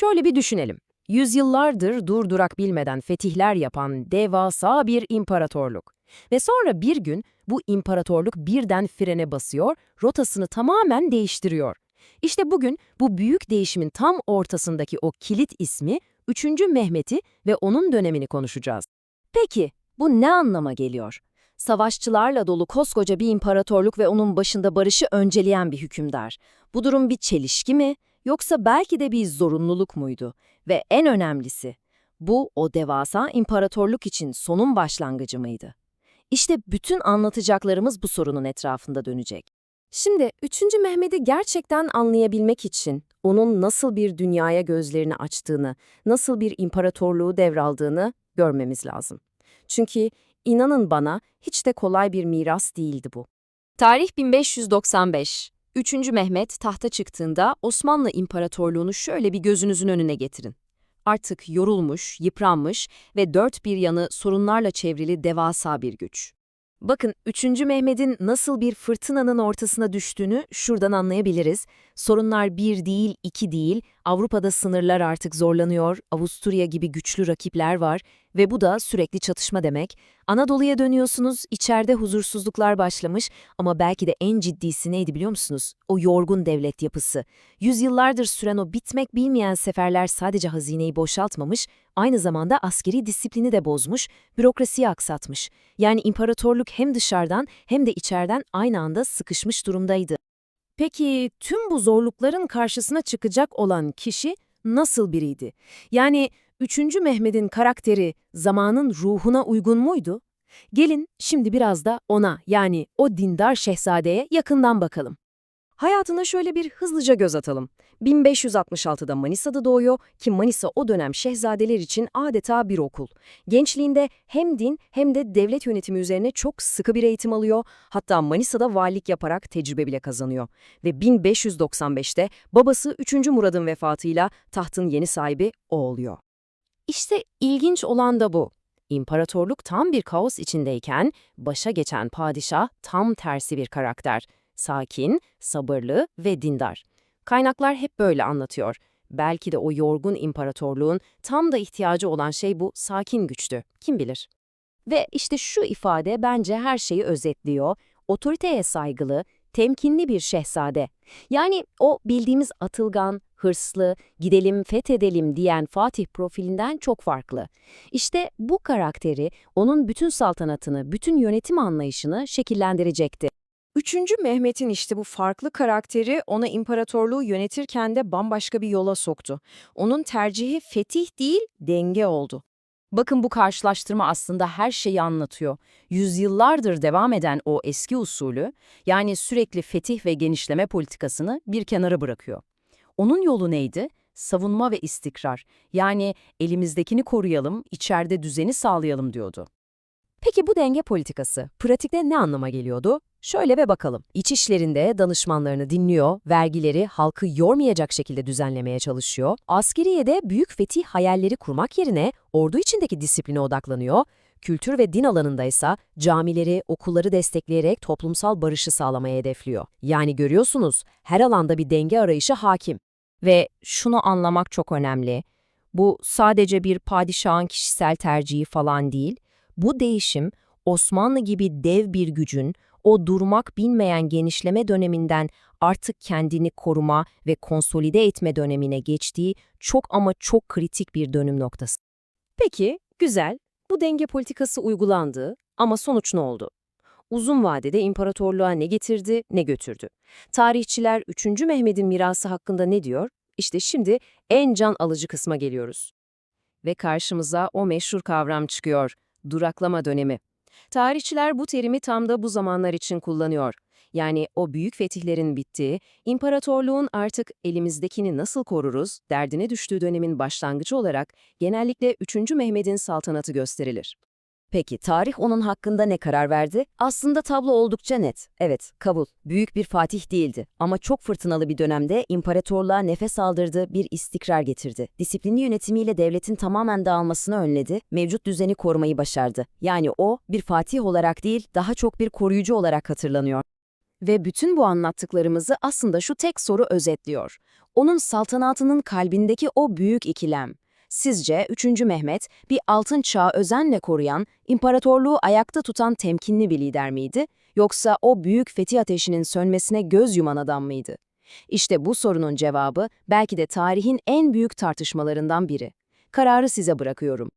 Şöyle bir düşünelim. Yüzyıllardır durdurak bilmeden fetihler yapan devasa bir imparatorluk. Ve sonra bir gün bu imparatorluk birden frene basıyor, rotasını tamamen değiştiriyor. İşte bugün bu büyük değişimin tam ortasındaki o kilit ismi 3. Mehmet'i ve onun dönemini konuşacağız. Peki, bu ne anlama geliyor? Savaşçılarla dolu koskoca bir imparatorluk ve onun başında barışı önceleyen bir hükümdar. Bu durum bir çelişki mi, yoksa belki de bir zorunluluk muydu? Ve en önemlisi, bu o devasa imparatorluk için sonun başlangıcı mıydı? İşte bütün anlatacaklarımız bu sorunun etrafında dönecek. Şimdi 3. Mehmet'i gerçekten anlayabilmek için onun nasıl bir dünyaya gözlerini açtığını, nasıl bir imparatorluğu devraldığını görmemiz lazım. Çünkü inanın bana hiç de kolay bir miras değildi bu. Tarih 1595. 3. Mehmet tahta çıktığında Osmanlı İmparatorluğunu şöyle bir gözünüzün önüne getirin. Artık yorulmuş, yıpranmış ve dört bir yanı sorunlarla çevrili devasa bir güç. Bakın 3. Mehmet'in nasıl bir fırtınanın ortasına düştüğünü şuradan anlayabiliriz. Sorunlar bir değil, iki değil, Avrupa'da sınırlar artık zorlanıyor, Avusturya gibi güçlü rakipler var ve bu da sürekli çatışma demek. Anadolu'ya dönüyorsunuz, içeride huzursuzluklar başlamış ama belki de en ciddisi neydi biliyor musunuz? O yorgun devlet yapısı. Yüzyıllardır süren o bitmek bilmeyen seferler sadece hazineyi boşaltmamış, aynı zamanda askeri disiplini de bozmuş, bürokrasiyi aksatmış. Yani imparatorluk hem dışarıdan hem de içeriden aynı anda sıkışmış durumdaydı. Peki tüm bu zorlukların karşısına çıkacak olan kişi nasıl biriydi? Yani 3. Mehmet'in karakteri zamanın ruhuna uygun muydu? Gelin şimdi biraz da ona yani o dindar şehzadeye yakından bakalım. Hayatına şöyle bir hızlıca göz atalım. 1566'da Manisa'da doğuyor ki Manisa o dönem şehzadeler için adeta bir okul. Gençliğinde hem din hem de devlet yönetimi üzerine çok sıkı bir eğitim alıyor. Hatta Manisa'da valilik yaparak tecrübe bile kazanıyor. Ve 1595'te babası 3. Murad'ın vefatıyla tahtın yeni sahibi o oluyor. İşte ilginç olan da bu. İmparatorluk tam bir kaos içindeyken başa geçen padişah tam tersi bir karakter. Sakin, sabırlı ve dindar. Kaynaklar hep böyle anlatıyor. Belki de o yorgun imparatorluğun tam da ihtiyacı olan şey bu sakin güçtü. Kim bilir? Ve işte şu ifade bence her şeyi özetliyor. Otoriteye saygılı, temkinli bir şehzade. Yani o bildiğimiz atılgan, hırslı, gidelim fethedelim diyen Fatih profilinden çok farklı. İşte bu karakteri onun bütün saltanatını, bütün yönetim anlayışını şekillendirecekti. Üçüncü Mehmet'in işte bu farklı karakteri ona imparatorluğu yönetirken de bambaşka bir yola soktu. Onun tercihi fetih değil, denge oldu. Bakın bu karşılaştırma aslında her şeyi anlatıyor. Yüzyıllardır devam eden o eski usulü, yani sürekli fetih ve genişleme politikasını bir kenara bırakıyor. Onun yolu neydi? Savunma ve istikrar. Yani elimizdekini koruyalım, içeride düzeni sağlayalım diyordu. Peki bu denge politikası pratikte ne anlama geliyordu? Şöyle ve bakalım. İç işlerinde danışmanlarını dinliyor, vergileri halkı yormayacak şekilde düzenlemeye çalışıyor. Askeriyede büyük fetih hayalleri kurmak yerine ordu içindeki disipline odaklanıyor. Kültür ve din alanında ise camileri, okulları destekleyerek toplumsal barışı sağlamaya hedefliyor. Yani görüyorsunuz her alanda bir denge arayışı hakim. Ve şunu anlamak çok önemli. Bu sadece bir padişahın kişisel tercihi falan değil. Bu değişim Osmanlı gibi dev bir gücün o durmak bilmeyen genişleme döneminden artık kendini koruma ve konsolide etme dönemine geçtiği çok ama çok kritik bir dönüm noktası. Peki, güzel. Bu denge politikası uygulandı ama sonuç ne oldu? Uzun vadede imparatorluğa ne getirdi, ne götürdü? Tarihçiler 3. Mehmet'in mirası hakkında ne diyor? İşte şimdi en can alıcı kısma geliyoruz. Ve karşımıza o meşhur kavram çıkıyor, duraklama dönemi. Tarihçiler bu terimi tam da bu zamanlar için kullanıyor. Yani o büyük fetihlerin bittiği, imparatorluğun artık elimizdekini nasıl koruruz derdine düştüğü dönemin başlangıcı olarak genellikle 3. Mehmet'in saltanatı gösterilir. Peki tarih onun hakkında ne karar verdi? Aslında tablo oldukça net. Evet, kabul. Büyük bir fatih değildi ama çok fırtınalı bir dönemde imparatorluğa nefes aldırdı, bir istikrar getirdi. Disiplinli yönetimiyle devletin tamamen dağılmasını önledi, mevcut düzeni korumayı başardı. Yani o bir fatih olarak değil, daha çok bir koruyucu olarak hatırlanıyor. Ve bütün bu anlattıklarımızı aslında şu tek soru özetliyor. Onun saltanatının kalbindeki o büyük ikilem. Sizce 3. Mehmet bir altın çağı özenle koruyan, imparatorluğu ayakta tutan temkinli bir lider miydi? Yoksa o büyük fetih ateşinin sönmesine göz yuman adam mıydı? İşte bu sorunun cevabı belki de tarihin en büyük tartışmalarından biri. Kararı size bırakıyorum.